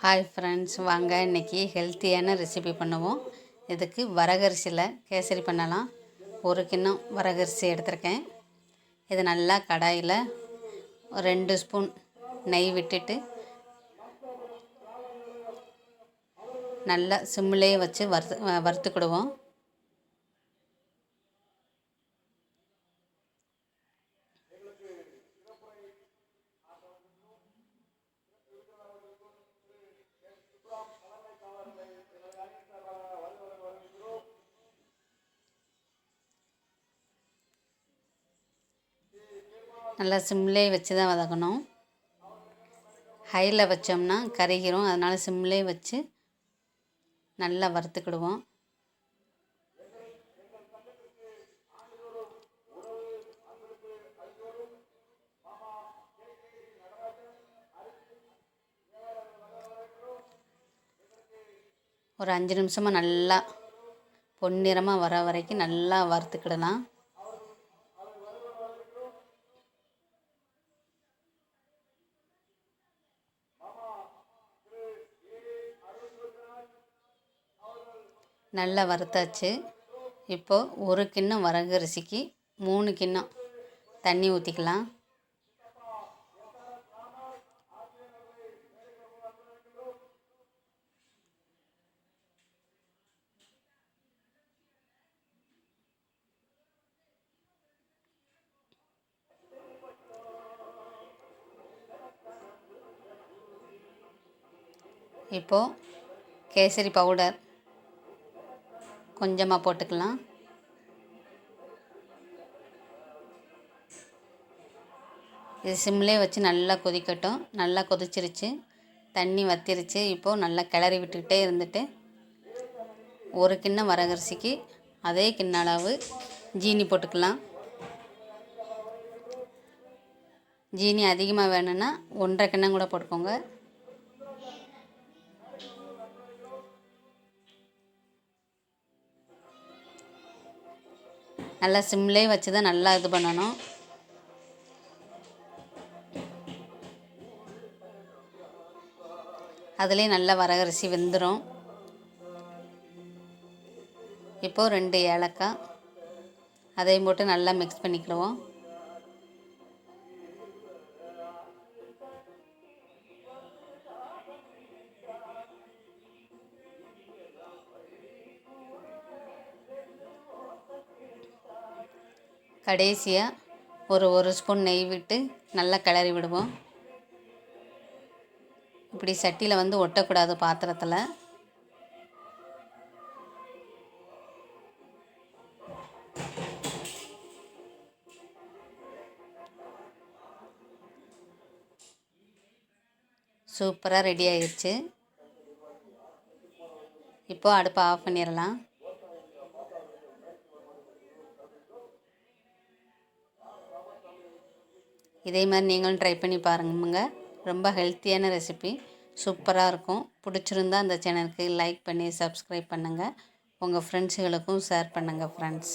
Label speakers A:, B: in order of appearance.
A: Hi friends வாங்க இன்றைக்கி ஹெல்த்தியான ரெசிபி பண்ணுவோம். இதுக்கு வரகரிசியில் கேசரி பண்ணலாம். ஒரு கிண்ணம் வரகரிசி எடுத்திருக்கேன். இது நல்லா கடாயில் ரெண்டு ஸ்பூன் நெய் விட்டுட்டு நல்லா சிம்மிலே வச்சு வறுத்து வறுத்துக்கிடுவோம். நல்லா சிம்லேயே வச்சு தான் வதக்கணும். ஹையில் வச்சோம்னா கருகிரும். அதனால் சிம்லேயே வச்சு நல்லா வறுத்துக்கிடுவோம். ஒரு அஞ்சு நிமிஷமாக நல்லா பொன்னிறமாக வர வரைக்கும் நல்லா வறுத்துக்கிடலாம். நல்லா வறுத்தாச்சு. இப்போது ஒரு கிண்ணம் வரகரிசிக்கு மூணு கிண்ணம் தண்ணி ஊற்றிக்கலாம் இப்போது கேசரி பவுடர் கொஞ்சமாக போட்டுக்கலாம். இது சிம்லே வச்சு நல்லா கொதிக்கட்டும். நல்லா கொதிச்சிருச்சு. தண்ணி வத்திருச்சு. இப்போது நல்லா கிளறி விட்டுக்கிட்டே இருந்துட்டு ஒரு கிண்ணம் வரகரிசிக்கு அதே கிண்ண அளவு ஜீனி போட்டுக்கலாம். ஜீனி அதிகமாக வேணும்னா ஒன்றரை கிண்ணம் கூட போட்டுக்கோங்க. நல்லா சிம்லேயே வச்சு தான் நல்லா இது பண்ணணும். அதுலேயும் நல்லா வரகரிசி வெந்துடும் இப்போது ரெண்டு ஏலக்காய். அதையும் போட்டு நல்லா மிக்ஸ் பண்ணிக்கிடுவோம். கடைசியாக ஒரு ஒரு ஸ்பூன் நெய் விட்டு நல்லா கிளறி விடுவோம். இப்படி சட்டியில் வந்து ஒட்டக்கூடாது பாத்திரத்தில். சூப்பராக ரெடி ஆயிடுச்சு இப்போது அடுப்பை ஆஃப் பண்ணிடலாம் இதே மாதிரி நீங்களும் ட்ரை பண்ணி பாருங்க ரொம்ப ஹெல்த்தியான ரெசிபி சூப்பராக இருக்கும். பிடிச்சிருந்தா அந்த சேனலுக்கு லைக் பண்ணி சப்ஸ்கிரைப் பண்ணுங்கள் உங்கள் ஃப்ரெண்ட்ஸுகளுக்கும் ஷேர் பண்ணுங்கள் ஃப்ரெண்ட்ஸ்